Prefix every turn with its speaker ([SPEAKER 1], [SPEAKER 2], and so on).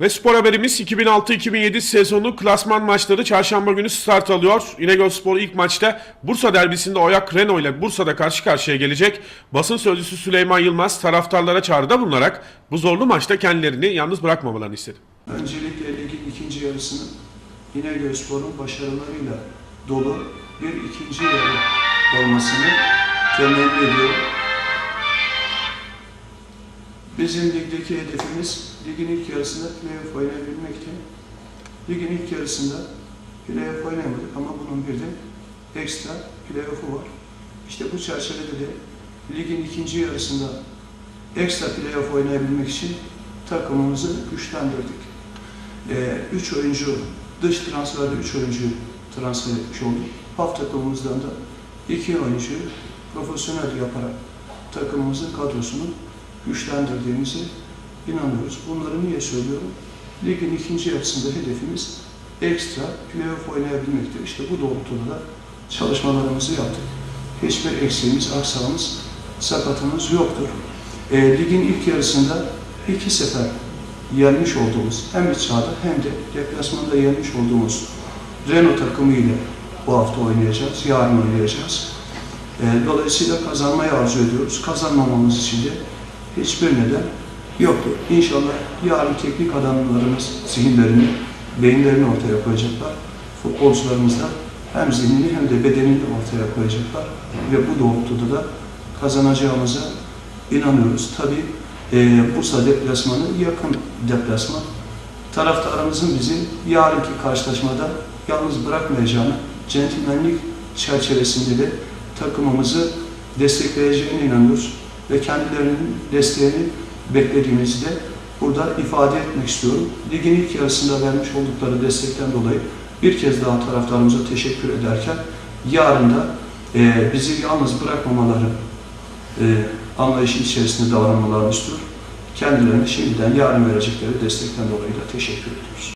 [SPEAKER 1] Ve spor haberimiz 2006-2007 sezonu klasman maçları çarşamba günü start alıyor. İnegöl Spor ilk maçta Bursa derbisinde Oyak Renault ile Bursa'da karşı karşıya gelecek. Basın sözcüsü Süleyman Yılmaz taraftarlara çağrıda bulunarak bu zorlu maçta kendilerini yalnız bırakmamalarını istedi.
[SPEAKER 2] Öncelikle ligin ikinci yarısının İnegöl Spor'un başarılarıyla dolu bir ikinci yarı olmasını temenni ediyorum. Bizim ligdeki hedefimiz ligin ilk yarısında playoff oynayabilmekti. Ligin ilk yarısında playoff oynayamadık ama bunun bir de ekstra playoff'u var. İşte bu çerçevede de ligin ikinci yarısında ekstra playoff oynayabilmek için takımımızı güçlendirdik. 3 oyuncu, dış transferde 3 oyuncu transfer etmiş olduk. PAF takımımızdan da 2 oyuncu profesyonel yaparak takımımızın kadrosunu güçlendirdiğimize inanıyoruz. Bunları niye söylüyorum? Ligin ikinci yarısında hedefimiz ekstra playoff oynayabilmektir. İşte bu doğrultuda da çalışmalarımızı yaptık. Hiçbir eksiğimiz, aksağımız, sakatımız yoktur. E, ligin ilk yarısında iki sefer yenmiş olduğumuz hem iç sahada hem de deplasmanda yenmiş olduğumuz Renault takımı ile bu hafta oynayacağız, yarın oynayacağız. E, dolayısıyla kazanmayı arzu ediyoruz. Kazanmamamız için de hiçbir neden yoktur. İnşallah yarın teknik adamlarımız zihinlerini, beyinlerini ortaya koyacaklar. Futbolcularımız da hem zihnini hem de bedenini ortaya koyacaklar. Ve bu doğrultuda da kazanacağımıza inanıyoruz. Tabii e, Bursa deplasmanı yakın deplasman. Taraftarımızın bizi yarınki karşılaşmada yalnız bırakmayacağını, centilmenlik çerçevesinde de takımımızı destekleyeceğine inanıyoruz. Ve kendilerinin desteğini beklediğimizi de burada ifade etmek istiyorum. Ligin ilk yarısında vermiş oldukları destekten dolayı bir kez daha taraftarımıza teşekkür ederken yarın da e, bizi yalnız bırakmamaları e, anlayışı içerisinde davranmalarını istiyor. Kendilerine şimdiden yarın verecekleri destekten dolayı da teşekkür ediyoruz.